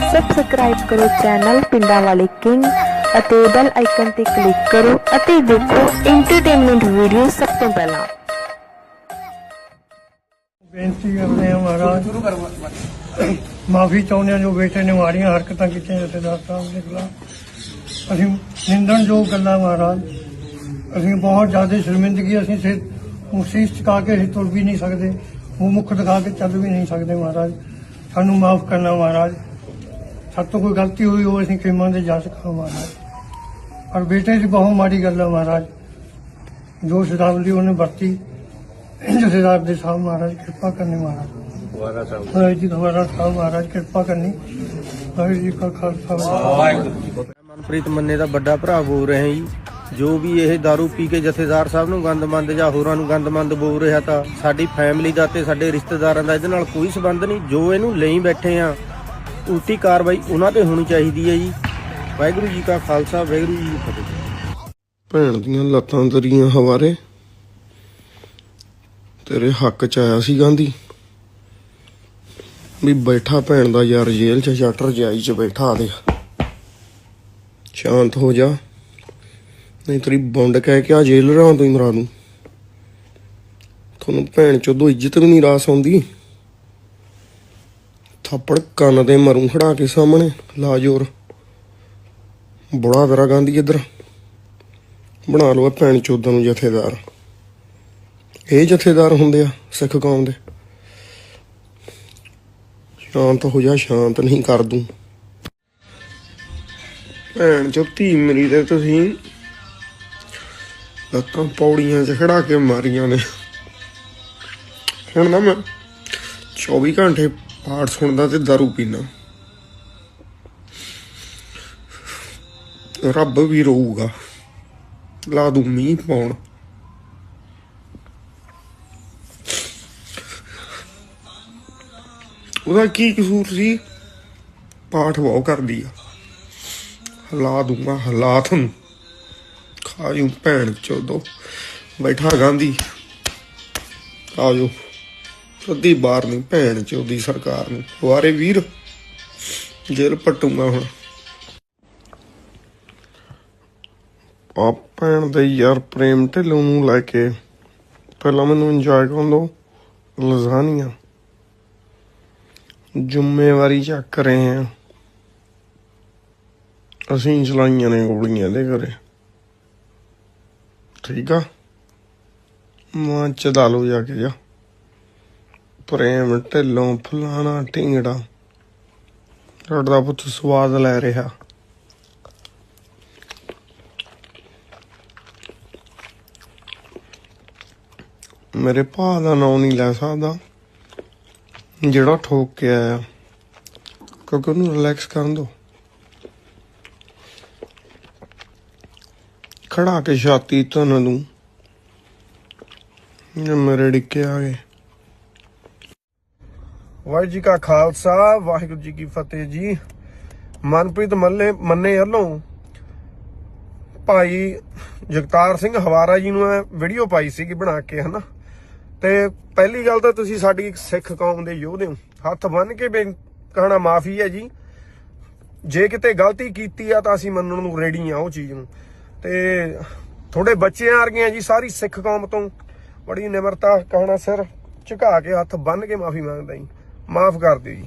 Subscribe ਕਰੋ channel ਪਿੰਡਾਂ ਵਾਲੇ ਕਿੰਗ ਅਤੇ ਬੈਲ ਆਈਕਨ ਤੇ ਕਲਿੱਕ ਕਰੋ ਅਤੇ ਦੇਖੋ ਐਂਟਰਟੇਨਮੈਂਟ ਵੀਡੀਓ ਸਭ ਤੋਂ ਪਹਿਲਾਂ। ਬੇਨਤੀ ਕਰਦੇ ਹਾਂ ਮਹਾਰਾਜ। ਸ਼ੁਰੂ ਕਰੋ ਮਾਫੀ ਚਾਹੁੰਦੇ ਹਾਂ ਜੋ ਬੇਟੇ ਨੇ ਮਾੜੀਆਂ ਹਰਕਤਾਂ ਕੀਤੀਆਂ ਜਥੇਦਾਰ ਸਾਹਿਬ ਦੇ ਖਿਲਾਫ। ਅਸੀਂ ਨਿੰਦਣ ਜੋ ਗੱਲਾਂ ਮਹਾਰਾਜ। ਅਸੀਂ ਬਹੁਤ ਜ਼ਿਆਦਾ ਸ਼ਰਮਿੰਦਗੀ ਅਸੀਂ ਸੇ ਮੁਸੀਸ ਚੁਕਾ ਕੇ ਅਸੀਂ ਤੁਰ ਵੀ ਨਹੀਂ ਸਕਦੇ। ਉਹ ਮੁੱਖ ਦਿਖਾ ਕੇ ਚੱਲ ਵੀ ਨਹੀਂ ਸਕਦੇ ਮਹਾਰਾਜ। ਸਾਨੂੰ ਮਾਫ ਕਰਨਾ ਮਹਾਰਾਜ। ਸਾਡੇ ਤੋਂ ਕੋਈ ਗਲਤੀ ਹੋਈ ਹੋ ਅਸੀਂ ਖਿਮਾ ਦੇ ਜਾ ਸਕਾ ਮਹਾਰਾਜ ਪਰ ਬੇਟੇ ਦੀ ਬਹੁਤ ਮਾੜੀ ਗੱਲ ਹੈ ਮਹਾਰਾਜ। ਜੋ ਸ਼ਰਾਵਲੀ ਉਹਨੇ ਵਰਤੀ ਜਥੇਦਾਰ ਦੇ ਸਾਹਿਬ ਮਹਾਰਾਜ ਕਿਰਪਾ ਕਰਨੀ ਮਹਾਰਾਜ। ਵਾਹਿਗੁਰੂ ਜੀ ਦੁਆਰਾ ਸਾਹਿਬ ਮਹਾਰਾਜ ਕਿਰਪਾ ਕਰਨੀ। ਵਾਹਿਗੁਰੂ ਜੀ ਕਾ ਖਾਲਸਾ ਵਾਹਿਗੁਰੂ ਜੀ ਮਨਪ੍ਰੀਤ ਮੰਨੇ ਦਾ ਵੱਡਾ ਭਰਾ ਬੋਲ ਰਿਹਾ ਜੀ। ਜੋ ਵੀ ਇਹ दारू ਪੀ ਕੇ ਜਥੇਦਾਰ ਸਾਹਿਬ ਨੂੰ ਗੰਦਮੰਦ ਜਾਂ ਹੋਰਾਂ ਨੂੰ ਗੰਦਮੰਦ ਬੋਲ ਰਿਹਾ ਤਾਂ ਸਾਡੀ ਫੈਮਿਲੀ ਦਾ ਤੇ ਸਾਡੇ ਰਿਸ਼ਤੇਦਾਰਾਂ ਦਾ ਇਹਦੇ ਨਾਲ ਕੋਈ ਸਬੰਧ ਨਹੀਂ। ਜੋ ਇਹਨੂੰ ਲਈ ਬੈਠੇ ਆ ਉਲਟੀ ਕਾਰਵਾਈ ਉਹਨਾਂ ਤੇ ਹੋਣੀ ਚਾਹੀਦੀ ਹੈ ਜੀ। ਵਾਹਿਗੁਰੂ ਜੀ ਕਾ ਖਾਲਸਾ, ਵਾਹਿਗੁਰੂ ਜੀ ਕੀ ਫਤਿਹ। ਭੈਣ ਦੀਆਂ ਲੱਤਾਂ ਤੇਰੀਆਂ ਹਵਾਰੇ। ਤੇਰੇ ਹੱਕ ਚ ਆਇਆ ਸੀ ਗਾਂਧੀ। ਵੀ ਬੈਠਾ ਭੈਣ ਦਾ ਯਾਰ ਜੇਲ੍ਹ ਚ, ਸ਼ਟਰ ਜਾਈ ਚ ਬੈਠਾ ਦੇ। ਸ਼ਾਂਤ ਹੋ ਜਾ। ਨਹੀਂ ਤੇਰੀ ਬੁੰਡ ਕਹਿ ਕੇ ਆ ਜੇਲ੍ਹ ਰਾਂ ਤੋਂ ਹੀ ਮਰਾ ਦੂੰ ਤੁਹਾਨੂੰ ਭੈਣ ਚੋਦੋ ਇੱਜ਼ਤ ਵੀ ਨਹੀਂ ਰਾਸ ਆਉਂਦੀ। ਥੱਪੜ ਕੰਨ ਤੇ ਮਰੂ ਖੜਾ ਕੇ ਸਾਹਮਣੇ। ਲਾ ਜੋਰ। ਬੜਾ ਤੇਰਾ ਗਾਂਧੀ ਇੱਧਰ। ਬਣਾ ਲਓ ਭੈਣ ਚੋਦਾਂ ਨੂੰ ਜਥੇਦਾਰ। ਇਹ ਜਥੇਦਾਰ ਹੁੰਦੇ ਆ ਸਿੱਖ ਕੌਮ ਦੇ। ਸ਼ਾਂਤ ਹੋ ਜਾ, ਸ਼ਾਂਤ ਨਹੀਂ ਕਰ ਦੂੰ ਭੈਣ ਚੋ, ਧੀ ਮੇਰੀ ਤੇ ਤੁਸੀਂ। ਲੱਤਾਂ ਪੌੜੀਆਂ 'ਚ ਖੜਾ ਕੇ ਮਾਰੀਆਂ ਨੇ। ਹੁਣ ਨਾ ਮੈਂ 24 ਘੰਟੇ ਪਾਠ ਸੁਣਦਾ ਤੇ ਦਾਰੂ ਪੀਣਾ ਰੱਬ ਵੀ ਰੋਊਗਾ। ਲਾ ਦੂ ਮੀਂਹ ਪਾਉਣ। ਉਹਦਾ ਕੀ ਕਸੂਰ ਸੀ? ਪਾਠ ਬਹੁਤ ਕਰਦੀ ਆ। ਹਲਾ ਦੂੰਗਾ ਹਾਲਾਤ ਨੂੰ ਖਾਜੂ ਭੈਣ ਚੋਦੋ। ਬੈਠਾ ਗਾਂਧੀ। ਆਜੋ ਅੱਧੀ ਬਾਹਰ ਨਹੀਂ ਭੈਣ ਚੋਦੀ ਸਰਕਾਰ ਨੂੰ। ਵਾਰੇ ਵੀਰ, ਜੇਲ੍ਹ ਪਟੂਗਾ ਹੁਣ। ਆ ਭੈਣ ਦੇ ਯਾਰ ਪ੍ਰੇਮ ਢਿੱਲੋਂ ਨੂੰ ਲੈ ਕੇ ਪਹਿਲਾਂ ਮੈਨੂੰ ਇੰਜੋਏ ਕਰਨ ਦੋ, ਲਜ਼ਾਨੀਆਂ। ਜ਼ਿੰਮੇਵਾਰੀ ਚੱਕ ਰਹੇ ਆ ਅਸੀਂ ਚਲਾਈਆਂ ਨੇ ਗੋਲੀਆਂ ਦੇ ਘਰੇ। ਠੀਕ ਆ? ਮਾਂ ਚਦਾ ਲੋ ਜਾ ਕੇ ਜਾ। ਪ੍ਰੇਮ ਢਿੱਲੋਂ ਫਲਾਣਾ ਢਿੰਗੜਾ। ਤੁਹਾਡਾ ਪੁੱਤ ਸਵਾਦ ਲੈ ਰਿਹਾ। ਮੇਰੇ ਭਾ ਦਾ ਨਾਂ ਨਹੀਂ ਲੈ ਸਕਦਾ, ਜਿਹੜਾ ਠੋਕ ਕੇ ਆਇਆ। ਕਿਉਂਕਿ ਉਹਨੂੰ ਰਿਲੈਕਸ ਕਰਨ ਦੋ। ਖੜਾ ਕੇ ਛਾਤੀ ਧਨ ਦੂੰ। ਮੇਰੇ ਡਿੱਕੇ ਆ ਗਏ। ਵਾਹਿਗੁਰੂ ਜੀ ਕਾ ਖਾਲਸਾ, ਵਾਹਿਗੁਰੂ ਜੀ ਕੀ ਫਤਿਹ ਜੀ। ਮਨਪ੍ਰੀਤ ਮੱਲੇ ਮੰਨੇ ਵੱਲੋਂ ਭਾਈ ਜਗਤਾਰ ਸਿੰਘ ਹਵਾਰਾ ਜੀ ਨੂੰ ਇਹ ਵੀਡੀਓ ਪਾਈ ਸੀਗੀ ਬਣਾ ਕੇ, ਹਨਾ? ਤੇ ਪਹਿਲੀ ਗੱਲ ਤਾਂ ਤੁਸੀਂ ਸਾਡੀ ਸਿੱਖ ਕੌਮ ਦੇ ਯੋਧੇ ਹੋ। ਹੱਥ ਬੰਨ ਕੇ ਬੇ ਕਹਣਾ ਮਾਫੀ ਹੈ ਜੀ। ਜੇ ਕਿਤੇ ਗਲਤੀ ਕੀਤੀ ਆ ਤਾਂ ਅਸੀਂ ਮੰਨਣ ਨੂੰ ਰੈਡੀ ਆ ਉਹ ਚੀਜ਼ ਨੂੰ। ਤੇ ਥੋੜੇ ਬੱਚਿਆਂ ਵਰਗੀਆਂ ਜੀ ਸਾਰੀ ਸਿੱਖ ਕੌਮ ਤੋਂ ਬੜੀ ਨਿਮਰਤਾ, ਕਹਣਾ ਸਿਰ ਝੁਕਾ ਕੇ ਹੱਥ ਬੰਨ ਕੇ ਮਾਫੀ ਮੰਗਦਾ ਜੀ। ਮਾਫ ਕਰ ਦਿਓ ਜੀ।